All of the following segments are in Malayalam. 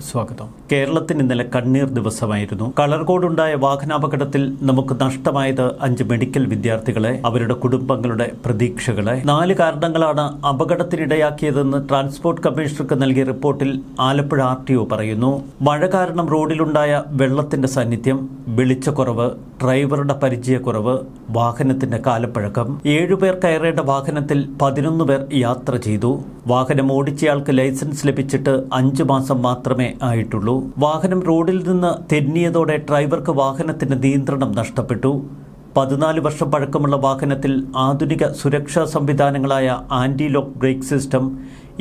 സ്വാഗതം. കേരളത്തിന് ഇന്നലെ കണ്ണീർ ദിവസമായിരുന്നു. കളർകോടുണ്ടായ വാഹനാപകടത്തിൽ നമുക്ക് നഷ്ടമായത് അഞ്ച് മെഡിക്കൽ വിദ്യാർത്ഥികളെ അവരുടെ കുടുംബങ്ങളുടെ പ്രതീക്ഷകളെ. നാല് കാരണങ്ങളാണ് അപകടത്തിനിടയാക്കിയതെന്ന് ട്രാൻസ്പോർട്ട് കമ്മീഷണർക്ക് നൽകിയ റിപ്പോർട്ടിൽ ആലപ്പുഴ ആർ ടി ഒ പറയുന്നു. മഴ കാരണം റോഡിലുണ്ടായ വെള്ളത്തിന്റെ സാന്നിധ്യം വെളിച്ചക്കുറവ് ഡ്രൈവറുടെ പരിചയക്കുറവ് വാഹനത്തിന്റെ കാലപ്പഴക്കം. ഏഴുപേർ കയറേണ്ട വാഹനത്തിൽ പതിനൊന്ന് പേർ യാത്ര ചെയ്തു. വാഹനം ഓടിച്ചയാൾക്ക് ലൈസൻസ് ലഭിച്ചിട്ട് അഞ്ചു മാസം മാത്രമേ ആയിട്ടുള്ളൂ. വാഹനം റോഡിൽ നിന്ന് തെന്നിയതോടെ ഡ്രൈവർക്ക് വാഹനത്തിന്റെ നിയന്ത്രണം നഷ്ടപ്പെട്ടു. പതിനാല് വർഷം പഴക്കമുള്ള വാഹനത്തിൽ ആധുനിക സുരക്ഷാ സംവിധാനങ്ങളായ anti lock brake system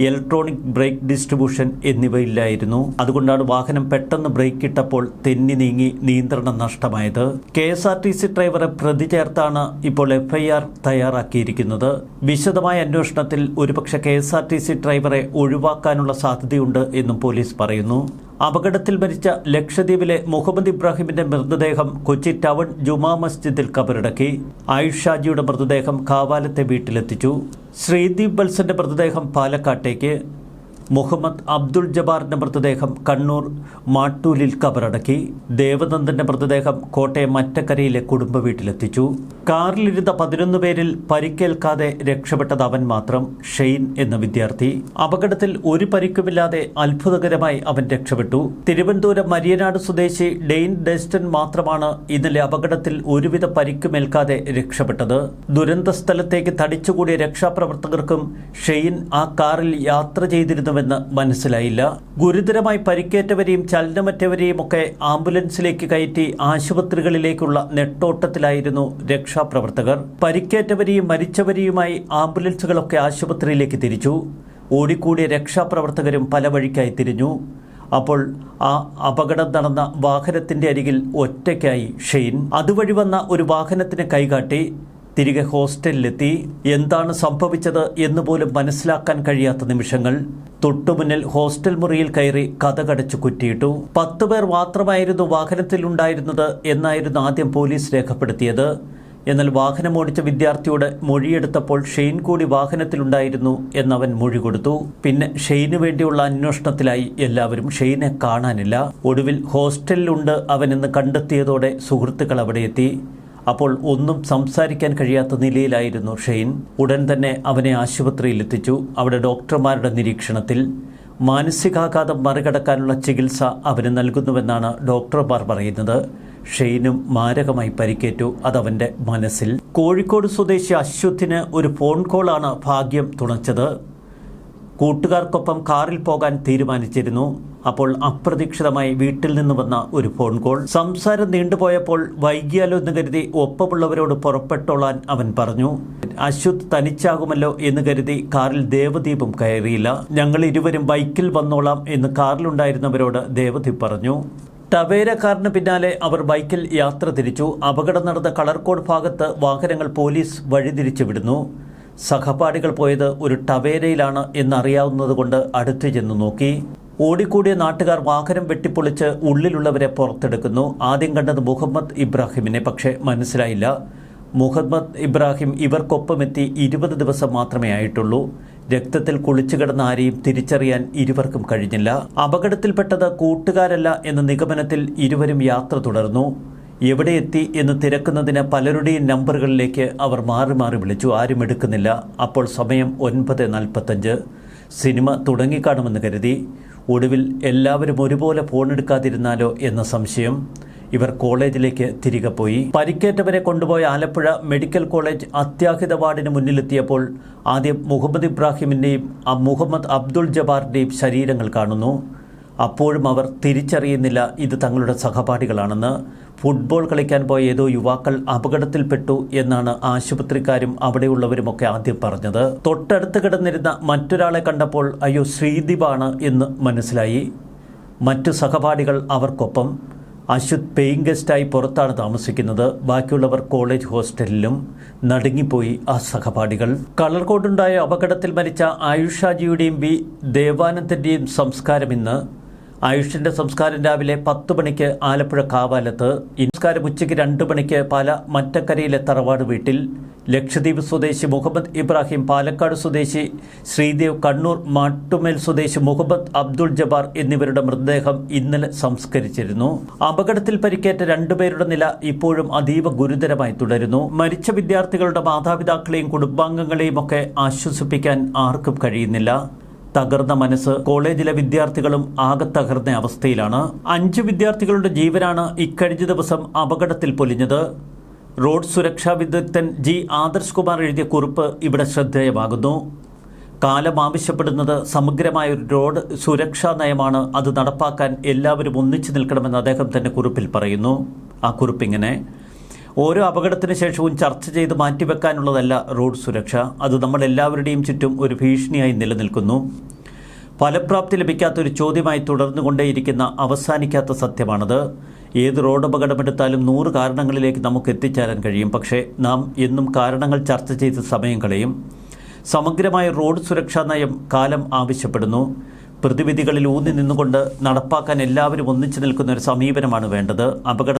electronic brake distribution എന്നിവയില്ലായിരുന്നു. അതുകൊണ്ടാണ് വാഹനം പെട്ടെന്ന് ബ്രേക്ക് ഇട്ടപ്പോൾ തെന്നി നീങ്ങി നിയന്ത്രണം നഷ്ടമായത്. K S R T C ഡ്രൈവറെ പ്രതി ചേർത്താണ് ഇപ്പോൾ എഫ്ഐആർ തയ്യാറാക്കിയിരിക്കുന്നത്. വിശദമായ അന്വേഷണത്തിൽ ഒരുപക്ഷെ K S R T C ഡ്രൈവറെ ഒഴിവാക്കാനുള്ള സാധ്യതയുണ്ട് എന്നും പോലീസ് പറയുന്നു. അപകടത്തിൽ മരിച്ച ലക്ഷദ്വീപിലെ മുഹമ്മദ് ഇബ്രാഹിമിന്റെ മൃതദേഹം കൊച്ചി ടൗൺ ജുമാ മസ്ജിദിൽ കബറടക്കി. ആയുഷ് ഷാജിയുടെ മൃതദേഹം കാവാലത്തെ വീട്ടിലെത്തിച്ചു. ശ്രീദീപ് ബൽസന്റെ മൃതദേഹം പാലക്കാട്ടേക്ക്. മുഹമ്മദ് അബ്ദുൾ ജബാറിന്റെ മൃതദേഹം കണ്ണൂർ മാട്ടൂലിൽ കബറടക്കി. ദേവനന്ദന്റെ മൃതദേഹം കോട്ടയം മറ്റക്കരയിലെ കുടുംബ വീട്ടിലെത്തിച്ചു. കാറിലിരുന്ന പതിനൊന്ന് പേരിൽ പരിക്കേൽക്കാതെ രക്ഷപ്പെട്ടത് അവൻ മാത്രം ഷെയ്ൻ എന്ന വിദ്യാർത്ഥി. അപകടത്തിൽ ഒരു പരിക്കുമില്ലാതെ അത്ഭുതകരമായി അവൻ രക്ഷപ്പെട്ടു. തിരുവനന്തപുരം മരിയനാട് സ്വദേശി ഡെയിൻ ഡെസ്റ്റൻ മാത്രമാണ് ഇന്നലെ അപകടത്തിൽ ഒരുവിധ പരിക്കുമേൽക്കാതെ രക്ഷപ്പെട്ടത്. ദുരന്ത സ്ഥലത്തേക്ക് തടിച്ചുകൂടിയ രക്ഷാപ്രവർത്തകർക്കും ഷെയ്ൻ ആ കാറിൽ യാത്ര ചെയ്തിരുന്നുവെന്ന് മനസ്സിലായില്ല. ഗുരുതരമായി പരിക്കേറ്റവരെയും ചലനമറ്റവരെയും ഒക്കെ ആംബുലൻസിലേക്ക് കയറ്റി ആശുപത്രികളിലേക്കുള്ള നെട്ടോട്ടത്തിലായിരുന്നു രക്ഷാപ്രവർത്തകർ. പരിക്കേറ്റവരെയും മരിച്ചവരെയുമായി ആംബുലൻസുകളൊക്കെ ആശുപത്രിയിലേക്ക് തിരിച്ചു. ഓടിക്കൂടിയ രക്ഷാപ്രവർത്തകരും പല വഴിക്കായി തിരിഞ്ഞു. അപ്പോൾ ആ അപകടം നടന്ന വാഹനത്തിന്റെ അരികിൽ ഒറ്റയ്ക്കായി ഷെയ്ൻ. അതുവഴി വന്ന ഒരു വാഹനത്തിന് കൈകാട്ടി. തിരികെ ഹോസ്റ്റലിലെത്തി. എന്താണ് സംഭവിച്ചത് എന്ന് പോലും മനസ്സിലാക്കാൻ കഴിയാത്ത നിമിഷങ്ങൾ. തൊട്ടുമുന്നിൽ ഹോസ്റ്റൽ മുറിയിൽ കയറി കഥകടച്ചു കുറ്റിയിട്ടു. പത്തുപേർ മാത്രമായിരുന്നു വാഹനത്തിലുണ്ടായിരുന്നത് എന്നായിരുന്നു ആദ്യം പോലീസ് രേഖപ്പെടുത്തിയത്. എന്നാൽ വാഹനമോടിച്ച വിദ്യാർത്ഥിയോട് മൊഴിയെടുത്തപ്പോൾ ഷെയ്ൻ കൂടി വാഹനത്തിലുണ്ടായിരുന്നു എന്നവൻ മൊഴി കൊടുത്തു. പിന്നെ ഷെയ്നു വേണ്ടിയുള്ള അന്വേഷണത്തിലായി എല്ലാവരും ഷെയ്നെ കാണാനില്ല. ഒടുവിൽ ഹോസ്റ്റലിലുണ്ട് അവനെന്ന് കണ്ടെത്തിയതോടെ സുഹൃത്തുക്കൾ അവിടെ എത്തി. അപ്പോൾ ഒന്നും സംസാരിക്കാൻ കഴിയാത്ത നിലയിലായിരുന്നു ഷെയ്ൻ. ഉടൻ തന്നെ അവനെ ആശുപത്രിയിൽ എത്തിച്ചു. അവിടെ ഡോക്ടർമാരുടെ നിരീക്ഷണത്തിൽ മാനസികാഘാതം മറികടക്കാനുള്ള ചികിത്സ അവന് നൽകുന്നുവെന്നാണ് ഡോക്ടർമാർ പറയുന്നത്. ഷെയ്നും മാരകമായി പരിക്കേറ്റു. അതവന്റെ മനസ്സിൽ കോഴിക്കോട് സ്വദേശി അശ്വത്തിന് ഒരു ഫോൺ കോളാണ് ഭാഗ്യം തുണച്ചത്. കൂട്ടുകാർക്കൊപ്പം കാറിൽ പോകാൻ തീരുമാനിച്ചിരുന്നു. അപ്പോൾ അപ്രതീക്ഷിതമായി വീട്ടിൽ നിന്ന് വന്ന ഒരു ഫോൺ കോൾ സംസാരം നീണ്ടുപോയപ്പോൾ വൈകിയാലോ എന്ന് കരുതി ഒപ്പമുള്ളവരോട് പുറപ്പെട്ടോളാൻ അവൻ പറഞ്ഞു. അശ്വത് തനിച്ചാകുമല്ലോ എന്ന് കരുതി കാറിൽ ദേവദീപം കയറിയില്ല. ഞങ്ങൾ ഇരുവരും ബൈക്കിൽ വന്നോളാം എന്ന് കാറിലുണ്ടായിരുന്നവരോട് ദേവദീപ് പറഞ്ഞു. ടവേര കാറിന് പിന്നാലെ അവർ ബൈക്കിൽ യാത്ര തിരിച്ചു. അപകടം നടന്ന കളർക്കോട് ഭാഗത്ത് വാഹനങ്ങൾ പോലീസ് വഴിതിരിച്ചു വിടുന്നു. സഹപാഠികൾ പോയത് ഒരു ടവേരയിലാണ് എന്നറിയാവുന്നതുകൊണ്ട് അടുത്തു ചെന്ന് നോക്കി. ഓടിക്കൂടിയ നാട്ടുകാർ വാഹനം വെട്ടിപ്പൊളിച്ച് ഉള്ളിലുള്ളവരെ പുറത്തെടുക്കുന്നു. ആദ്യം കണ്ടത് മുഹമ്മദ് ഇബ്രാഹിമിനെ പക്ഷേ മനസ്സിലായില്ല. മുഹമ്മദ് ഇബ്രാഹിം ഇവർക്കൊപ്പമെത്തി ഇരുപത് ദിവസം മാത്രമേ ആയിട്ടുള്ളൂ. രക്തത്തിൽ കുളിച്ചു കിടന്ന ആരെയും തിരിച്ചറിയാൻ ഇരുവർക്കും കഴിഞ്ഞില്ല. അപകടത്തിൽപ്പെട്ടത് കൂട്ടുകാരല്ല എന്ന നിഗമനത്തിൽ ഇരുവരും യാത്ര തുടർന്നു. എവിടെ എത്തി എന്ന് തിരക്കുന്നതിന് പലരുടെയും നമ്പറുകളിലേക്ക് അവർ മാറി മാറി വിളിച്ചു. ആരും എടുക്കുന്നില്ല. അപ്പോൾ സമയം ഒൻപത് നാൽപ്പത്തഞ്ച്. സിനിമ തുടങ്ങിക്കാണുമെന്ന് കരുതി. ഒടുവിൽ എല്ലാവരും ഒരുപോലെ ഫോൺ എടുക്കാതിരുന്നാലോ എന്ന സംശയം ഇവർ കോളേജിലേക്ക് തിരികെ പോയി. പരിക്കേറ്റവരെ കൊണ്ടുപോയ ആലപ്പുഴ മെഡിക്കൽ കോളേജ് അത്യാഹിത വാർഡിന് മുന്നിലെത്തിയപ്പോൾ ആദ്യം മുഹമ്മദ് ഇബ്രാഹിമിന്റെയും മുഹമ്മദ് അബ്ദുൾ ജബാറിന്റെയും ശരീരങ്ങൾ കാണുന്നു. അപ്പോഴും അവർ തിരിച്ചറിയുന്നില്ല ഇത് തങ്ങളുടെ സഹപാഠികളാണെന്ന്. ഫുട്ബോൾ കളിക്കാൻ പോയ ഏതോ യുവാക്കൾ അപകടത്തിൽപ്പെട്ടു എന്നാണ് ആശുപത്രിക്കാരും അവിടെയുള്ളവരുമൊക്കെ ആദ്യം പറഞ്ഞത്. തൊട്ടടുത്ത് കിടന്നിരുന്ന മറ്റൊരാളെ കണ്ടപ്പോൾ അയ്യോ ശ്രീദീപാണ് എന്ന് മനസ്സിലായി. മറ്റു സഹപാഠികൾ അവർക്കൊപ്പം. അശ്വത് പേയിങ് ഗസ്റ്റായി പുറത്താണ് താമസിക്കുന്നത്. ബാക്കിയുള്ളവർ കോളേജ് ഹോസ്റ്റലിലും നടുങ്ങിപ്പോയി ആ സഹപാഠികൾ. കളർ കോഡുണ്ടായ അപകടത്തിൽ മരിച്ച ആയുഷാജിയുടെയും ബി ദേവാനന്ദന്റെയും സംസ്കാരം ഇന്ന് ആയുഷിന്റെ സംസ്കാരം രാവിലെ പത്ത് മണിക്ക് ആലപ്പുഴ കാവാലത്ത് സംസ്കാരം ഉച്ചയ്ക്ക് രണ്ട് മണിക്ക് പാല മറ്റക്കരയിലെ തറവാട് വീട്ടിൽ. ലക്ഷദ്വീപ് സ്വദേശി മുഹമ്മദ് ഇബ്രാഹിം പാലക്കാട് സ്വദേശി ശ്രീദേവ് കണ്ണൂർ മാട്ടുമേൽ സ്വദേശി മുഹമ്മദ് അബ്ദുൾ ജബാർ എന്നിവരുടെ മൃതദേഹം ഇന്നലെ സംസ്കരിച്ചിരുന്നു. അപകടത്തിൽ പരിക്കേറ്റ രണ്ടുപേരുടെ നില ഇപ്പോഴും അതീവ ഗുരുതരമായി തുടരുന്നു. മരിച്ച വിദ്യാർത്ഥികളുടെ മാതാപിതാക്കളെയും കുടുംബാംഗങ്ങളെയും ഒക്കെ ആശ്വസിപ്പിക്കാൻ ആർക്കും കഴിയുന്നില്ല. തകർന്ന മനസ്സ് കോളേജിലെ വിദ്യാർത്ഥികളും ആകെ തകർന്ന അവസ്ഥയിലാണ്. അഞ്ച് വിദ്യാർത്ഥികളുടെ ജീവനാണ് ഇക്കഴിഞ്ഞ ദിവസം അപകടത്തിൽ പൊലിഞ്ഞത്. റോഡ് സുരക്ഷാ വിദഗ്ധൻ ജി ആദർശ് കുമാർ എഴുതിയ കുറിപ്പ് ഇവിടെ ശ്രദ്ധേയമാകുന്നു. കാലം ആവശ്യപ്പെടുന്നത് സമഗ്രമായ ഒരു റോഡ് സുരക്ഷാ നയമാണ്. അത് നടപ്പാക്കാൻ എല്ലാവരും ഒന്നിച്ചു നിൽക്കണമെന്ന് അദ്ദേഹം തന്നെ കുറിപ്പിൽ പറയുന്നു. ആ കുറിപ്പിങ്ങനെ ഓരോ അപകടത്തിന് ശേഷവും ചർച്ച ചെയ്ത് മാറ്റിവെക്കാനുള്ളതല്ല റോഡ് സുരക്ഷ. അത് നമ്മളെല്ലാവരുടെയും ചുറ്റും ഒരു ഭീഷണിയായി നിലനിൽക്കുന്നു. ഫലപ്രാപ്തി ലഭിക്കാത്ത ഒരു ചോദ്യമായി തുടർന്നുകൊണ്ടേയിരിക്കുന്ന അവസാനിക്കാത്ത സത്യമാണത്. ഏത് റോഡ് അപകടമെടുത്താലും നൂറ് കാരണങ്ങളിലേക്ക് നമുക്ക് എത്തിച്ചേരാൻ കഴിയും. പക്ഷേ നാം എന്നും കാരണങ്ങൾ ചർച്ച ചെയ്ത് സമയം കളയും. സമഗ്രമായ റോഡ് സുരക്ഷാ നയം കാലം ആവശ്യപ്പെടുന്നു. പ്രതിവിധികളിൽ ഊന്നി നിന്നുകൊണ്ട് നടപ്പാക്കാൻ എല്ലാവരും ഒന്നിച്ചു നിൽക്കുന്ന ഒരു സമീപനമാണ് വേണ്ടത്. അപകട